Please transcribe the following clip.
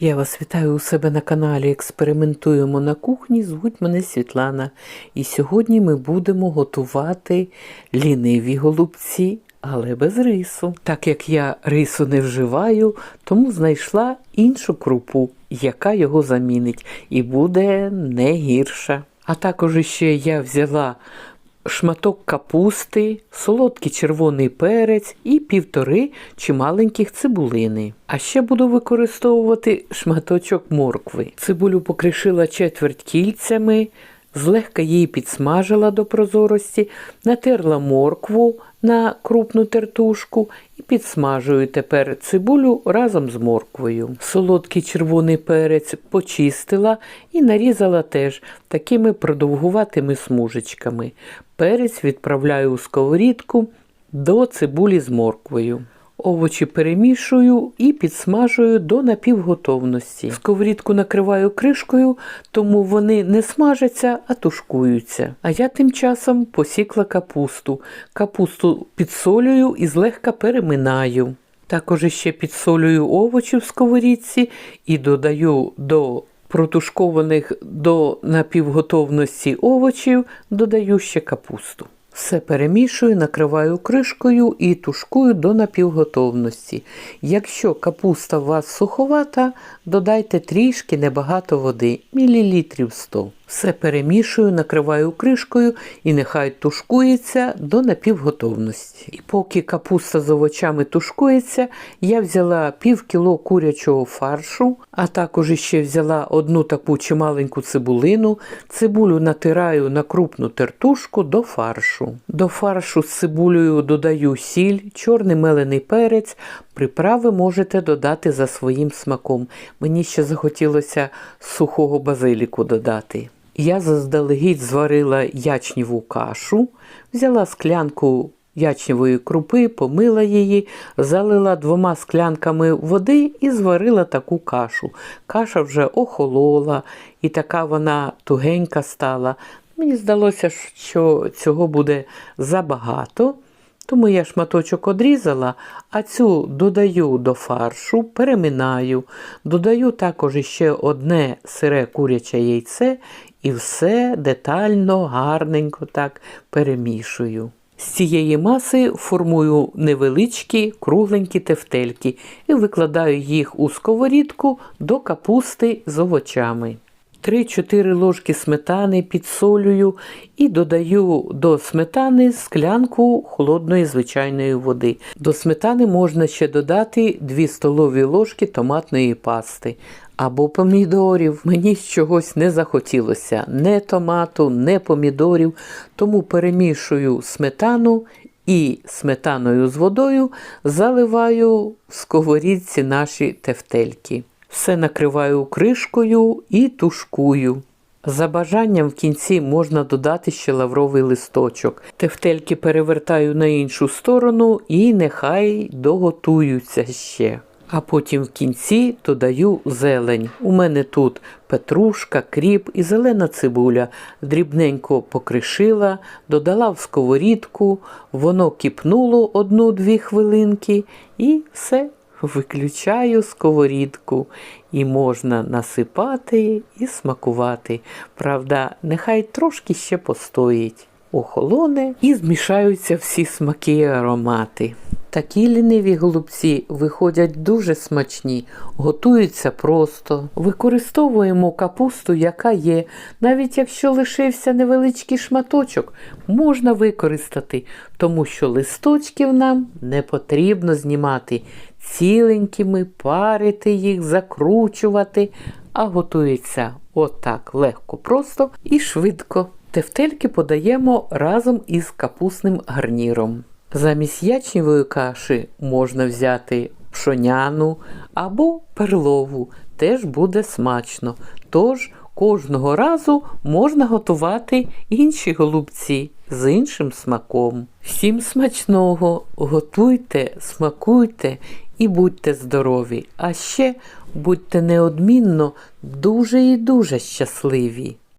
Я вас вітаю у себе на каналі Експериментуємо на кухні. Звуть мене Світлана. І сьогодні ми будемо готувати ліниві голубці, але без рису. Так як я рису не вживаю, тому знайшла іншу крупу, яка його замінить, і буде не гірша. А також ще я взяла шматок капусти, солодкий червоний перець і півтори чималеньких цибулини. А ще буду використовувати шматочок моркви. Цибулю покришила четверть кільцями, злегка її підсмажила до прозорості, натерла моркву на крупну тертушку підсмажую тепер цибулю разом з морквою. Солодкий червоний перець почистила і нарізала теж такими продовгуватими смужечками. Перець відправляю у сковорідку до цибулі з морквою. Овочі перемішую і підсмажую до напівготовності. Сковорідку накриваю кришкою, тому вони не смажаться, а тушкуються. А я тим часом посікла капусту. Капусту підсолюю і злегка переминаю. Також ще підсолюю овочі в сковорідці і додаю до протушкованих до напівготовності овочів, додаю ще капусту. Все перемішую, накриваю кришкою і тушкую до напівготовності. Якщо капуста у вас суховата, додайте трішки небагато води, мілілітрів 100. Все перемішую, накриваю кришкою і нехай тушкується до напівготовності. І поки капуста з овочами тушкується, я взяла пів кіло курячого фаршу, а також ще взяла одну таку чималеньку цибулину. Цибулю натираю на крупну тертушку до фаршу. До фаршу з цибулею додаю сіль, чорний мелений перець. Приправи можете додати за своїм смаком. Мені ще захотілося сухого базиліку додати. Я заздалегідь зварила ячніву кашу, взяла склянку ячневої крупи, помила її, залила двома склянками води і зварила таку кашу. Каша вже охолола, і така вона тугенька стала. Мені здалося, що цього буде забагато. Тому я шматочок одрізала, а цю додаю до фаршу, переминаю, додаю також ще одне сире куряче яйце і все детально, гарненько так перемішую. З цієї маси формую невеличкі кругленькі тефтельки і викладаю їх у сковорідку до капусти з овочами. 3-4 ложки сметани підсолюю і додаю до сметани склянку холодної звичайної води. До сметани можна ще додати 2 столові ложки томатної пасти або помідорів. Мені чогось не захотілося не томату, не помідорів, тому перемішую сметану і сметаною з водою заливаю в сковорідці наші тефтельки. Все накриваю кришкою і тушкую. За бажанням в кінці можна додати ще лавровий листочок. Тефтельки перевертаю на іншу сторону і нехай доготуються ще. А потім в кінці додаю зелень. У мене тут петрушка, кріп і зелена цибуля. Дрібненько покришила, додала в сковорідку, воно кипнуло одну-дві хвилинки і все. Виключаю сковорідку і можна насипати і смакувати. Правда, нехай трошки ще постоїть. Охолоне і змішаються всі смаки і аромати. Такі ліниві голубці виходять дуже смачні, готуються просто. Використовуємо капусту, яка є. Навіть якщо лишився невеличкий шматочок, можна використати, тому що листочків нам не потрібно знімати ціленькими, парити їх, закручувати, а готується отак легко, просто і швидко. Тефтельки подаємо разом із капусним гарніром. Замість ячневої каші можна взяти пшоняну або перлову, теж буде смачно. Тож кожного разу можна готувати інші голубці з іншим смаком. Всім смачного! Готуйте, смакуйте і будьте здорові! А ще будьте неодмінно дуже і дуже щасливі!